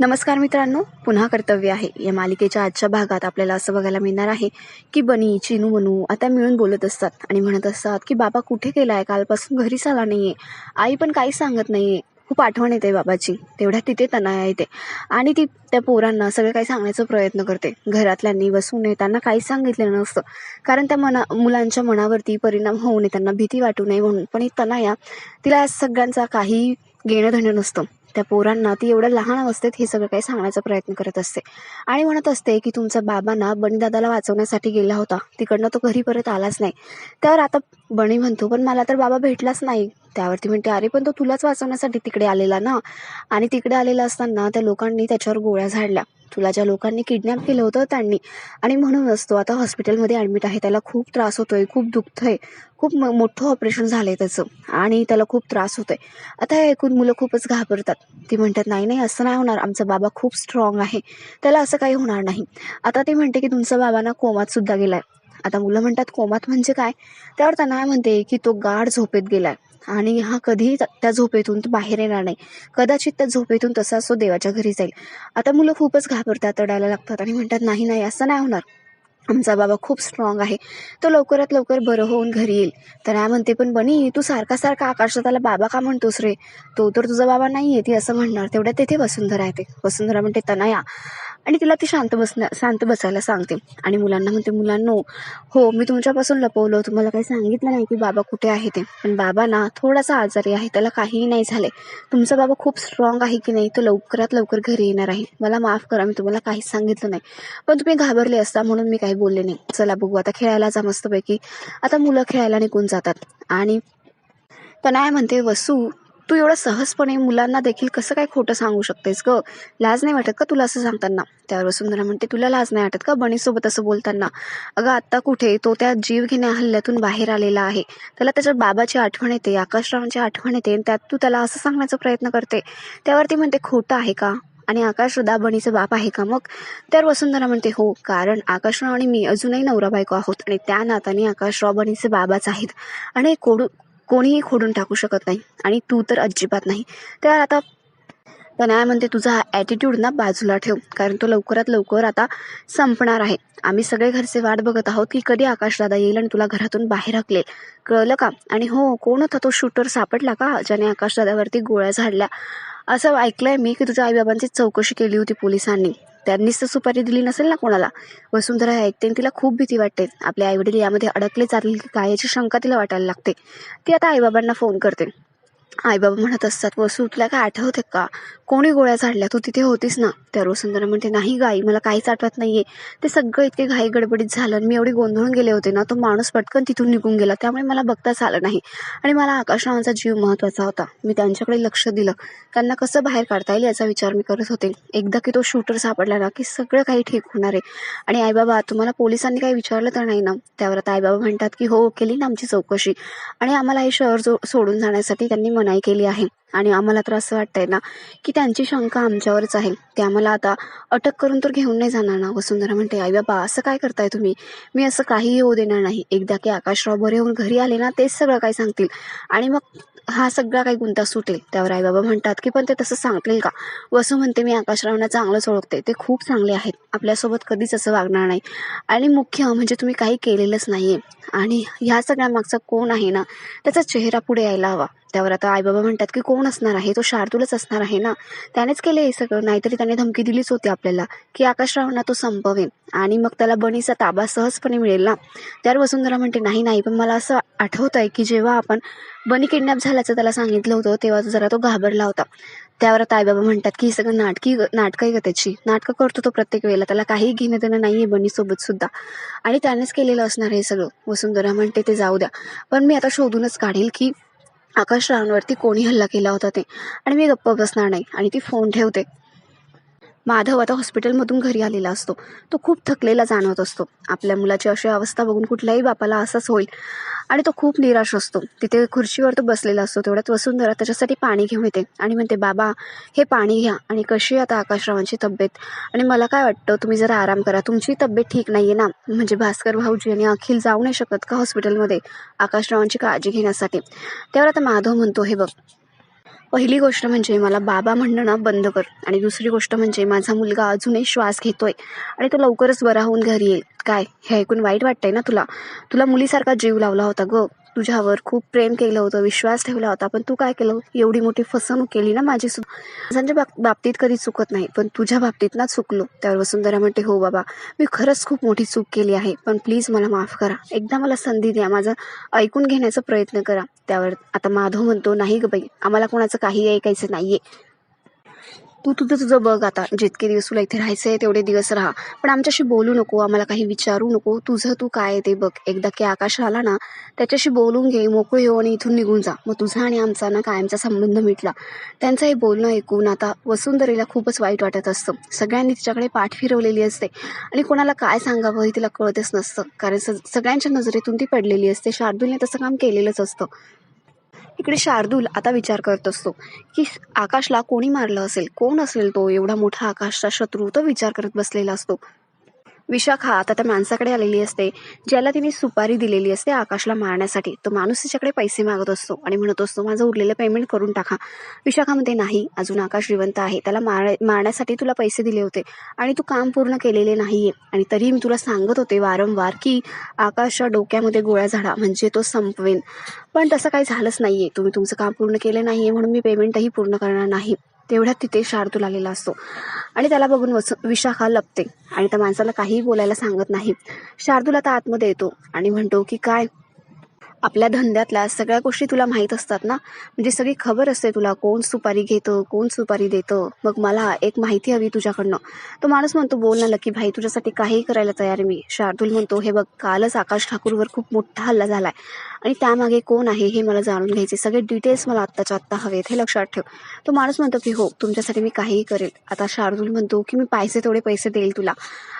नमस्कार मित्रांनो पुन्हा कर्तव्य आहे. या मालिकेच्या आजच्या भागात आपल्याला असं बघायला मिळणार आहे की बनी चिनू बनू आता मिळून बोलत असतात आणि म्हणत असतात की बाबा कुठे गेलाय? कालपासून घरीच आला नाहीये. आई पण काहीच सांगत नाहीये. खूप आठवण येते बाबाची. तेवढ्या तिथे तणाया येते. आणि ती त्या पोरांना सगळं काही सांगण्याचा प्रयत्न करते. घरातल्यांनी बसून नये त्यांना काहीच सांगितलेलं नसतं. कारण त्या मना मुलांच्या मनावरती परिणाम होऊ नये त्यांना भीती वाटू नये म्हणून. पण ही तनाया तिला सगळ्यांचा काही घेणं देणं नसतं. त्या पोरांना ती एवढ्या लहान अवस्थेत हे सगळं काही सांगण्याचा प्रयत्न करत असते. आणि म्हणत असते की तुमचा बाबा ना बणीदादाला वाचवण्यासाठी गेला होता. तिकडनं तो घरी परत आलाच नाही. त्यावर आता बणी म्हणतो पण मला तर बाबा भेटलाच नाही. त्यावरती म्हणते अरे पण तो तुलाच वाचवण्यासाठी तिकडे आलेला ना? आणि तिकडे आलेला असताना त्या लोकांनी त्याच्यावर गोळ्या झाडल्या. तुला ज्या लोकांनी किडनॅप केलं होतं त्यांनी. आणि म्हणूनच तो आता हॉस्पिटलमध्ये ॲडमिट आहे. त्याला खूप त्रास होतोय खूप दुखतंय. खूप म- मोठं ऑपरेशन झालंय त्याचं. आणि त्याला खूप त्रास होतोय. आता हे ऐकून मुलं खूपच घाबरतात. ती म्हणतात नाही नाही असं नाही होणार. आमचा बाबा खूप स्ट्रॉंग आहे. त्याला असं काही होणार नाही. आता ते म्हणते की तुमचा बाबांना कोमातसुद्धा कोमात सुद्धा गेलाय. आता मुलं म्हणतात कोमात म्हणजे काय? त्यावर त्यांना म्हणते की तो गाढ झोपेत गेलाय. आणि हा कधीही त्या- झोपेतून बाहेर येणार नाही. कदाचित त्या झोपेतून तसा असो देवाच्या घरी जाईल. आता मुलं खूपच घाबरतात रडायला लागतात आणि म्हणतात नाही नाही असं नाही होणार. आमचा बाबा खूप स्ट्रॉंग आहे. तो लवकरात लवकर बरं होऊन घरी येईल. तर नाही म्हणते पण बनी तू सारखा सारखा आकाशात त्याला बाबा का म्हणतोस रे? तो तर तुझा बाबा नाही आहे ती असं म्हणणार. तेवढ्या तेथे वसुंधरा येते. वसुंधरा म्हणते तनया. आणि तिला ती शांत बसण्या शांत बसायला सांगते. आणि मुलांना म्हणते मुलांनो हो मी तुमच्यापासून लपवलं. तुम्हाला काही सांगितलं नाही की बाबा कुठे आहे ते. पण बाबा ना थोडासा आजारी आहे. त्याला काहीही नाही झाले तुमचा बाबा खूप स्ट्रॉंग आहे की नाही तो लवकरात लवकर घरी येणार आहे. मला माफ करा मी तुम्हाला काहीच सांगितलं नाही. पण तुम्ही घाबरले असता म्हणून मी काही बोलले नाही. चला बघू. आता खेळायला जा मस्तपैकी. आता मुलं खेळायला निघून जातात. आणि तनाय म्हणते वसू तू एवढं सहजपणे मुलांना देखील कसं काय खोटं सांगू शकतेस ग? लाज नाही वाटत का तुला असं सांगताना? त्यावर वसुंधरा म्हणते तुला लाज नाही वाटत का बणीसोबत असं बोलताना? अगं आत्ता कुठे? तो त्या जीव घेण्या हल्ल्यातून बाहेर आलेला आहे. त्याला त्याच्या बाबाची आठवण येते आकाशरावांची आठवण येते आणि त्यात तू त्याला असं सांगण्याचा प्रयत्न करते. त्यावरती म्हणते खोटं आहे का? आणि आकाश रदा बणीचा बाप आहे का मग? त्यावर वसुंधरा म्हणते हो कारण आकाशराव आणि मी अजूनही नवरा बायको आहोत आणि त्या नाताने आकाशराव बणीचे बाबाच आहेत. आणि कोडू कोणीही खोडून टाकू शकत नाही आणि तू तर अजिबात नाही. तर आता तनया म्हणते तुझा हा ॲटिट्यूड ना बाजूला ठेव कारण तो लवकरात लवकर आता संपणार आहे. आम्ही सगळे घरचे वाट बघत आहोत की कधी आकाशदादा येईल आणि तुला घरातून बाहेर हकलेल. कळलं का? आणि हो कोण होता तो शूटर सापडला का? ज्याने आकाशदादावरती गोळ्या झाडल्या. असं ऐकलंय मी की तुझ्या आईबाबांची चौकशी केली होती पोलिसांनी. त्यांनीच तर सुपारी दिली नसेल ना कोणाला? वसुंधरा ऐकते आणि तिला खूप भीती वाटते. आपले आईवडील यामध्ये अडकले जातील की काय याची शंका तिला वाटायला लागते. ती आता आईबाबांना फोन करते. आईबाबा म्हणत असतात वसू तुला काय आठवते का? कोणी गोळ्या झाडल्या? तू तिथे होतीस ना? त्या वसुंधरा म्हणते नाही गाई मला काहीच आठवत नाहीये. ते सगळं इतके घाई गडबडीत झालं आणि मी एवढी गोंधळून गेले होते ना तो माणूस पटकन तिथून निघून गेला. त्यामुळे मला बघताच आलं नाही आणि मला आकाशरावांचा जीव महत्त्वाचा होता. मी त्यांच्याकडे लक्ष दिलं. त्यांना कसं बाहेर काढता येईल याचा विचार मी करत होते. एकदा की तो शूटर सापडला ना की सगळं काही ठीक होणार आहे. आणि आईबाबा तुम्हाला पोलिसांनी काही विचारलं तर नाही ना? त्यावर आता आईबाबा म्हणतात की हो केली ना आमची चौकशी. आणि आम्हाला हे शहर जो सोडून जाण्यासाठी त्यांनी मनाई केली आहे. आणि आम्हाला तर असं वाटतंय ना की त्यांची शंका आमच्यावरच आहे. ते आम्हाला आता अटक करून तर घेऊन नाही जाणार ना. वसुंधरा म्हणते आई बाबा असं काय करताय तुम्ही? मी असं काहीही होऊ देणार नाही. एकदा की आकाशराव बरे होऊन घरी आले ना तेच सगळं काही सांगतील. आणि मग हा सगळा काही गुंता सुटेल. त्यावर आई बाबा म्हणतात की पण ते तसं सांगतील का? वसू म्हणते मी आकाशरावांना चांगलंच ओळखते. ते खूप चांगले आहेत. आपल्यासोबत कधीच असं वागणार नाही. आणि मुख्य म्हणजे तुम्ही काही केलेलंच नाही आहे आणि ह्या सगळ्या मागचा कोण आहे ना त्याचा चेहरा पुढे यायला हवा. त्यावर आता आईबाबा म्हणतात की कोण असणार आहे? तो शार्दूलच असणार आहे ना? त्यानेच केले हे सगळं. नाहीतरी त्याने धमकी दिलीच होती आपल्याला की आकाशरावांना तो संपवेन. आणि मग त्याला बनीचा ताबा सहजपणे मिळेल ना? त्यावर वसुंधरा म्हणते नाही नाही पण मला असं आठवत आहे की जेव्हा आपण बनी किडनॅप झाल्याचं त्याला सांगितलं होतं तेव्हा जरा तो घाबरला होता. त्यावर ताईबाबा म्हणतात की ही सगळं नाटकी नाटकं आहे का त्याची. नाटकं करतो तो प्रत्येक वेळेला. त्याला काही घेणं देणं नाही आहे बनीसोबत सुद्धा. आणि त्यानेच केलेलं असणार हे सगळं. वसुंधरा म्हणते ते जाऊ द्या. पण मी आता शोधूनच काढेल की आकाशरावांवरती कोणी हल्ला केला होता ते? आणि मी गप्प बसणार नाही. आणि ती फोन ठेवते. माधव आता हॉस्पिटलमधून घरी आलेला असतो. तो खूप थकलेला जाणवत असतो. आपल्या मुलाची अशी अवस्था बघून कुठल्याही बापाला असंच होईल. आणि तो खूप निराश असतो. तिथे खुर्चीवर तो बसलेला असतो. तेवढ्यात वसुंधरा त्याच्यासाठी पाणी घेऊन येते आणि म्हणते बाबा हे पाणी घ्या आणि कशी आता आकाशरावांची तब्येत? आणि मला काय वाटतं तुम्ही जरा आराम करा. तुमची तब्येत ठीक नाही आहे ना? म्हणजे भास्कर भाऊजी आणि अखिल जाऊ नाही शकत का हॉस्पिटलमध्ये आकाशरावांची काळजी घेण्यासाठी? त्यावर आता माधव म्हणतो हे बघ पहिली गोष्ट म्हणजे मला बाबा म्हणणं ना बंद कर. आणि दुसरी गोष्ट म्हणजे माझा मुलगा अजूनही श्वास घेतोय. आणि तो लवकरच बरा होऊन घरी येईल. काय? हे ऐकून वाईट वाटतंय ना तुला? तुला मुलीसारखा जीव लावला होता ग. तुझ्यावर खूप प्रेम केलं होतं विश्वास ठेवला होता. पण तू काय केलं? एवढी मोठी फसवणूक केली ना माझी सुद्धा. माझ्या बाब बाबतीत कधी चुकत नाही. पण तुझ्या बाबतीत ना चुकलो. त्यावर वसुंधरा म्हणते हो बाबा मी खरंच खूप मोठी चूक केली आहे. पण प्लीज मला माफ करा. एकदा मला संधी द्या. माझं ऐकून घेण्याचा प्रयत्न करा. त्यावर आता माधव म्हणतो नाही ग बाई आम्हाला कोणाचं काही ऐकायचं नाहीये. तू तुझं तुझं बघ आता. जितके दिवस तुला इथे राहायचं आहे तेवढे दिवस राहा. पण आमच्याशी बोलू नको आम्हाला काही विचारू नको. तुझं तू काय आहे ते बघ. एकदा की आकाश आला ना त्याच्याशी बोलून घे मोकळे हो आणि इथून निघून जा. मग तुझा आणि आमचा ना कायमचा संबंध मिटला. त्यांचं हे बोलणं ऐकून आता वसुंधरेला खूपच वाईट वाटत असतं. सगळ्यांनी तिच्याकडे पाठ फिरवलेली असते. आणि कोणाला काय सांगावं हे तिला कळतच नसतं. कारण स सगळ्यांच्या नजरेतून ती पडलेली असते. शार्दूलने तसं काम केलेलंच असतं. इकडे शार्दूल आता विचार करत असतो की आकाशला कोणी मारलं असेल? कोण असेल तो? एवढा मोठा आकाशचा शत्रू तो विचार करत बसलेला असतो. विशाखा आता त्या माणसाकडे आलेली असते ज्याला तिने सुपारी दिलेली असते आकाशला मारण्यासाठी. तो माणूस तिच्याकडे पैसे मागत असतो आणि म्हणत असतो माझं उरलेलं पेमेंट करून टाका. विशाखामध्ये नाही अजून आकाश जिवंत आहे. त्याला मार मारण्यासाठी तुला पैसे दिले होते आणि तू काम पूर्ण केलेले नाहीये. आणि तरीही मी तुला सांगत होते वारंवार की आकाशच्या डोक्यामध्ये गोळ्या झाडा म्हणजे तो संपवेन. पण तसं काही झालंच नाहीये. तुम्ही तुमचं काम पूर्ण केलं नाहीये म्हणून मी पेमेंटही पूर्ण करणार नाही. तेवढ्यात तिथे शार्दूल आलेला असतो. आणि त्याला बघून वस विशाखा लपते. आणि त्या माणसाला काहीही बोलायला सांगत नाही. शार्दूल आता आतमध्ये येतो आणि म्हणतो की काय आपल्या धंद्यातल्या सगळ्या गोष्टी तुला माहीत असतात ना? म्हणजे सगळी खबर असते तुला कोण सुपारी घेतं कोण सुपारी देतं? मग मला एक माहिती हवी तुझ्याकडनं. तो माणूस म्हणतो बोल ना लकी भाई तुझ्यासाठी काहीही करायला तयार मी. शार्दूल म्हणतो हे बघ कालच आकाश ठाकूरवर खूप मोठा हल्ला झालाय. आणि त्यामागे कोण आहे हे मला जाणून घ्यायचे सगळे डिटेल्स मला आत्ताच्या आत्ता हवेत हे लक्षात ठेव. तो माणूस म्हणतो की हो तुमच्यासाठी मी काहीही करेल. आता शार्दूल म्हणतो की मी पैसे तेवढे पैसे देईल तुला.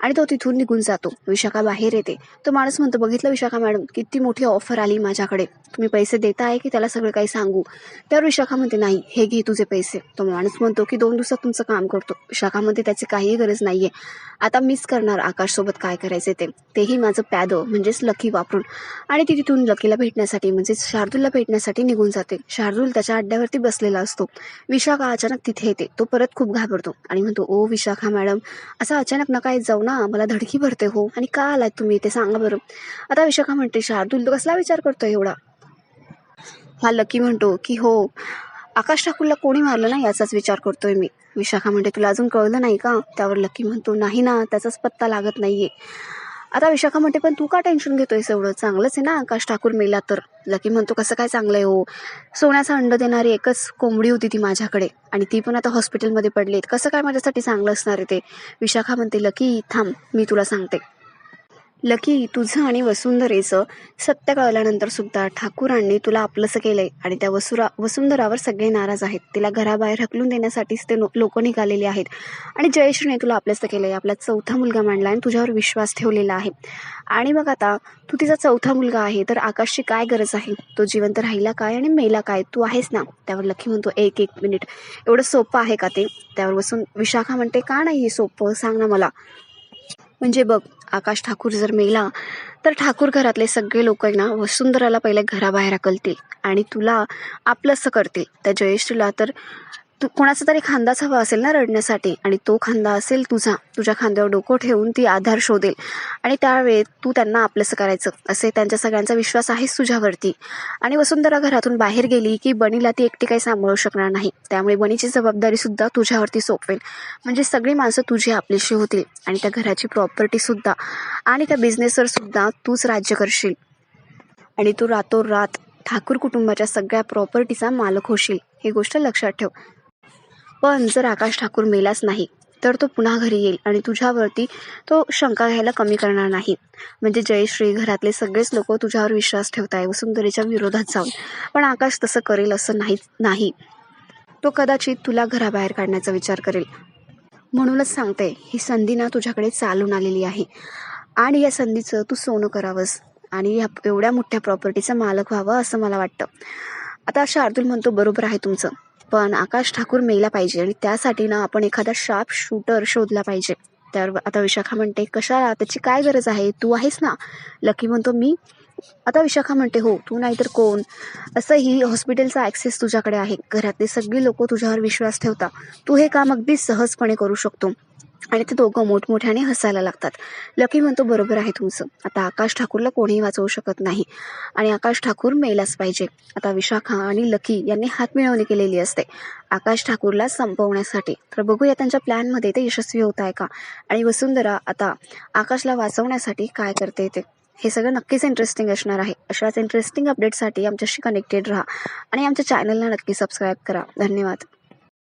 आणि तो तिथून निघून जातो. विशाखा बाहेर येते. तो माणूस म्हणतो बघितलं विशाखा मॅडम किती मोठी ऑफर आली माझ्याकडे. तुम्ही पैसे देता आहे की त्याला सगळं काही सांगू? त्यावर विशाखा म्हणते नाही हे घे तुझे पैसे. तो माणूस म्हणतो की दोन दिवसात तुमचं काम करतो. विशाखा म्हणते त्याची काहीही गरज नाहीये. आता मिस करणार आकाशसोबत काय करायचे ते? तेही माझं पॅद म्हणजेच लकी वापरून. आणि ती तिथून लकीला भेटण्यासाठी म्हणजेच शार्दूलला भेटण्यासाठी निघून जाते. शार्दूल त्याच्या अड्ड्यावरती बसलेला असतो. विशाखा अचानक तिथे येते. तो परत खूप घाबरतो आणि म्हणतो ओ विशाखा मॅडम असं अचानक नका येत जाऊ ना. मला धडकी भरते हो. आणि का आलात तुम्ही ते सांगा बरं. आता विशाखा म्हणते शार्दूल तो कसला विचार पडतो एवढा. हा लकी म्हणतो की हो आकाश ठाकूरला कोणी मारलं ना याचाच विचार करतोय मी. विशाखा म्हणते तुला अजून कळलं नाही का? त्यावर लकी म्हणतो नाही ना त्याचाच पत्ता लागत नाहीये. आता विशाखा म्हणते पण तू का टेन्शन घेतोयस एवढं? चांगलंच आहे ना आकाश ठाकूर मेला तर. लकी म्हणतो कसं काय चांगलं आहे हो? सोन्याचा अंड देणारी एकच कोंबडी होती ती माझ्याकडे आणि ती पण आता हॉस्पिटलमध्ये पडली कसं काय माझ्यासाठी चांगलं असणार आहे ते? विशाखा म्हणते लकी थांब मी तुला सांगते. लकी तुझं आणि वसुंधरेचं सत्य कळल्यानंतर सुद्धा ठाकूरांनी तुला आपलंसं केलंय आणि त्या वसुरा वसुंधरावर सगळे नाराज आहेत. तिला घराबाहेर हकलून देण्यासाठीच ते लोक निघालेले आहेत. आणि जयश्रीने तुला आपलंसं केलंय. आपला चौथा मुलगा मांडला आणि तुझ्यावर विश्वास ठेवलेला आहे. आणि मग आता तू तिचा चौथा मुलगा आहे तर आकाशची काय गरज आहे? तो जिवंत राहिला काय आणि मेला काय? तू आहेस ना? त्यावर लकी म्हणतो एक एक मिनिट. एवढं सोपं आहे का ते? त्यावर वसून विशाखा म्हणते का नाही हे सोपं? सांग ना मला. म्हणजे बघ आकाश ठाकूर जर मेला तर ठाकूर घरातले सगळे लोक आहे ना वसुंधराला पहिले घराबाहेर हकलतील आणि तुला आपलंसं करतील. त्या जयश्रीला तर तू कोणाचा तरी खांदाच हवा असेल ना रडण्यासाठी आणि तो खांदा असेल तुझा तुझ्या खांद्यावर डोकं ठेवून ती आधार शोधेल. आणि त्यावेळेत तू त्यांना आपलंसं करायचं. असे त्यांच्या सगळ्यांचा विश्वास आहेच तुझ्यावरती. आणि वसुंधरा घरातून बाहेर गेली की बनीला ती एकटी काही सांभाळू शकणार नाही. त्यामुळे बनीची जबाबदारी सुद्धा तुझ्यावरती सोपवेल. म्हणजे सगळी माणसं तुझी आपलीशी होतील आणि त्या घराची प्रॉपर्टी सुद्धा आणि त्या बिझनेसवर सुद्धा तूच राज्य करशील. आणि तू रातोरात ठाकूर कुटुंबाच्या सगळ्या प्रॉपर्टीचा मालक होशील. ही गोष्ट लक्षात ठेव. पण जर आकाश ठाकूर मेलाच नाही तर तो पुन्हा घरी येईल आणि तुझ्यावरती तो शंका घ्यायला कमी करणार नाही. म्हणजे जयश्री घरातले सगळेच लोक तुझ्यावर विश्वास ठेवत आहे वसुंधरेच्या विरोधात जाऊन. पण आकाश तसं करेल असं नाही नाही. तो कदाचित तुला घराबाहेर काढण्याचा विचार करेल. म्हणूनच सांगते ही संधी ना तुझ्याकडे चालून आलेली आहे. आणि या संधीचं तू सोनं करावंस. आणि ह्या एवढ्या मोठ्या प्रॉपर्टीचा मालक व्हावं असं मला वाटतं. आता शार्दूल म्हणतो बरोबर आहे तुमचं. पण आकाश ठाकूर मेला पाहिजे आणि त्यासाठी ना आपण एखादा शार्प शूटर शोधला पाहिजे. तर आता विशाखा म्हणते कशाला? त्याची काय गरज आहे? तू आहेस ना? लकी म्हणतो मी? आता विशाखा म्हणते हो तू नाहीतर कोण? असंही हॉस्पिटलचा ॲक्सेस तुझ्याकडे आहे. घरातले सगळी लोक तुझ्यावर विश्वास ठेवता. तू हे काम अगदी सहजपणे करू शकतो. आणि ते दोघं मोठमोठ्याने हसायला लागतात. लकी म्हणतो बरोबर आहे तुमचं. आता आकाश ठाकूरला कोणीही वाचवू शकत नाही. आणि आकाश ठाकूर मेलाच पाहिजे. आता विशाखा आणि लकी यांनी हात मिळवणी केलेली असते. आकाश ठाकूरला संपवण्यासाठी. तर बघूया त्यांच्या प्लॅनमध्ये ते यशस्वी होत आहे का? आणि वसुंधरा आता आकाशला वाचवण्यासाठी काय करते ते? हे सगळं नक्कीच इंटरेस्टिंग असणार आहे. अशाच इंटरेस्टिंग अपडेटसाठी आमच्याशी कनेक्टेड राहा. आणि आमच्या चॅनलला नक्की सबस्क्राईब करा. धन्यवाद.